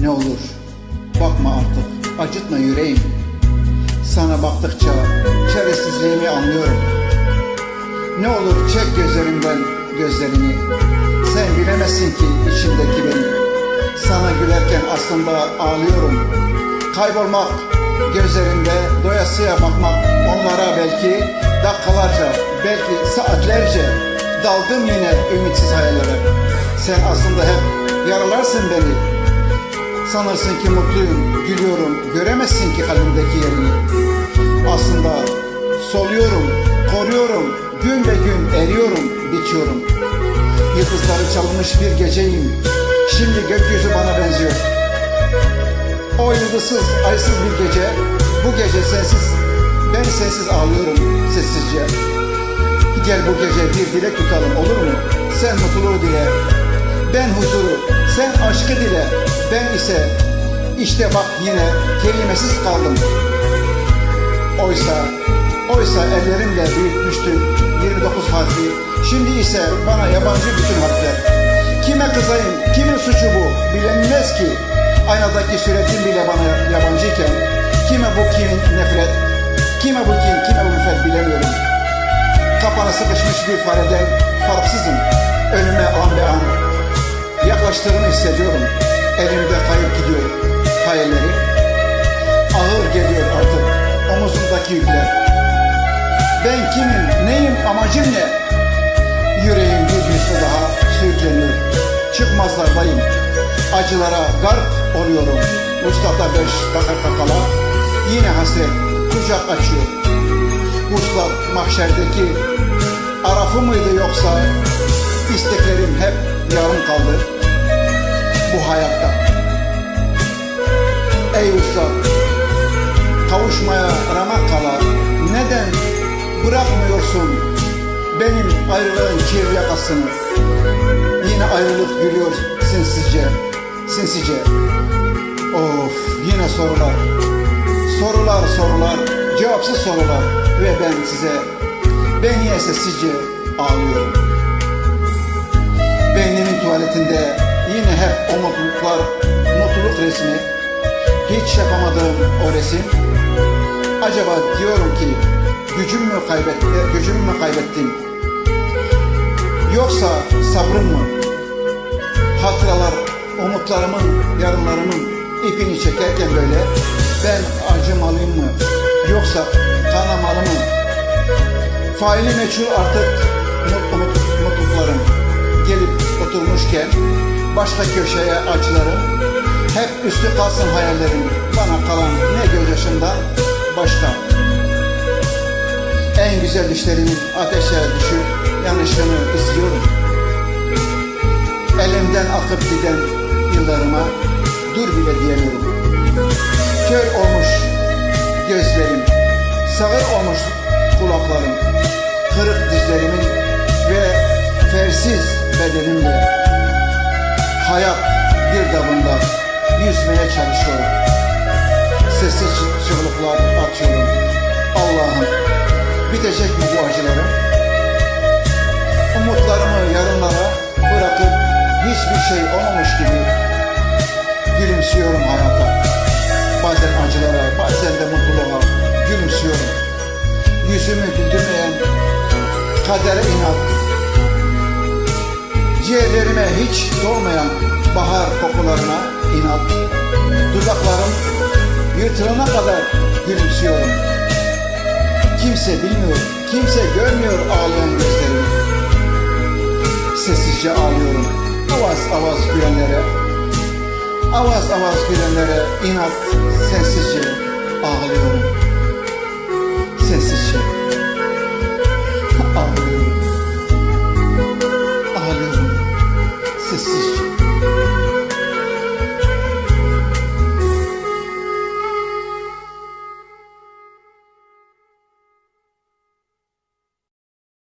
Ne olur. Bakma artık acıtma yüreğim. Sana baktıkça çaresizliğimi anlıyorum. Ne olur çek gözlerimden gözlerini. Sen bilemezsin ki içimdeki benim. Sana gülerken aslında ağlıyorum. Kaybolmak gözlerinde doyasıya bakmak Onlara belki dakikalarca belki saatlerce Daldım yine ümitsiz hayallere. Sen aslında hep yaralarsın beni Sanırsın ki mutluyum, gülüyorum, göremezsin ki kalbimdeki yerini. Aslında soluyorum, koruyorum, gün ve gün eriyorum, bitiyorum. Yıldızları çalınmış bir geceyim, şimdi gökyüzü bana benziyor. O yıldızsız, aysız bir gece, bu gece sensiz, ben sensiz ağlıyorum sessizce. Gel bu gece bir dilek tutalım olur mu? Sen mutluluğu dile, ben huzuru, sen aşkı dile, ben ise işte bak yine kelimesiz kaldım. Oysa, oysa ellerimle büyütmüştüm 29 harfi, şimdi ise bana yabancı bütün harfler. Kime kızayım, kimin suçu bu bilinmez ki. Aynadaki suretim bile bana yabancıyken, kime bu kimin nefret, kime bu kin, kime nefret bilemiyorum. Kapana sıkışmış bir fareden farksızım, önüme an be an yaklaştığını hissediyorum. Elimde kayıp gidiyor hayalleri. Ağır geliyor artık omuzumdaki yükler. Ben kimim, neyim, amacım ne? Yüreğim bir misli daha sürükleniyor. Çıkmazlardayım. Acılara garp oluyorum. Uçtakta beş kakar kakala. Yine hasret kucak açıyor. Vuslat mahşerdeki arafı mıydı yoksa isteklerim hep yarım kaldı bu hayatta. Ey usta, kavuşmaya ramak kala neden bırakmıyorsun benim ayrılığın kirli yakasını? Yine ayrılık gülüyor sinsizce, sinsice. Of yine sorular, sorular sorular, cevapsız sorular ve ben size, ben niye sessizce ağlıyorum? Tuvaletinde yine hep o mutluluklar, mutluluk resmi. Hiç yapamadığım o resim. Acaba diyorum ki gücüm mü kaybettim, gücümü mü kaybettim? Yoksa sabrım mı? Hatıralar, umutlarımın, yarınlarımın ipini çekerken böyle ben acımalıyım mı? Yoksa kanamalı mı? Faili meçhul artık gelip oturmuşken başka köşeye açlarım hep üstü kalsın hayallerim bana kalan ne gözyaşımdan başka en güzel düşlerimin ateşe düşüp yanışını istiyorum elimden akıp giden yıllarıma dur bile diyemiyorum. Kör olmuş gözlerim sağır olmuş kulaklarım kırık dizlerimin fersiz bedenimle hayat bir dabında yüzmeye çalışıyorum. Sessiz çığlıklar atıyorum. Allah'ım bitecek mi bu acılarım? Umutlarımı yarınlara bırakıp hiçbir şey olmamış gibi gülümsüyorum hayata. Bazen acılara, bazen de mutluluğa gülümsüyorum. Yüzümü güldürmeyen kadere inat, Ciğerlerime hiç dolmayan bahar kokularına inat. Dudaklarım yırtılana kadar gülümsüyorum. Kimse bilmiyor, kimse görmüyor ağlayan gözlerimi. Sessizce ağlıyorum, avaz avaz gülenlere. Avaz avaz gülenlere inat sessizce ağlıyorum.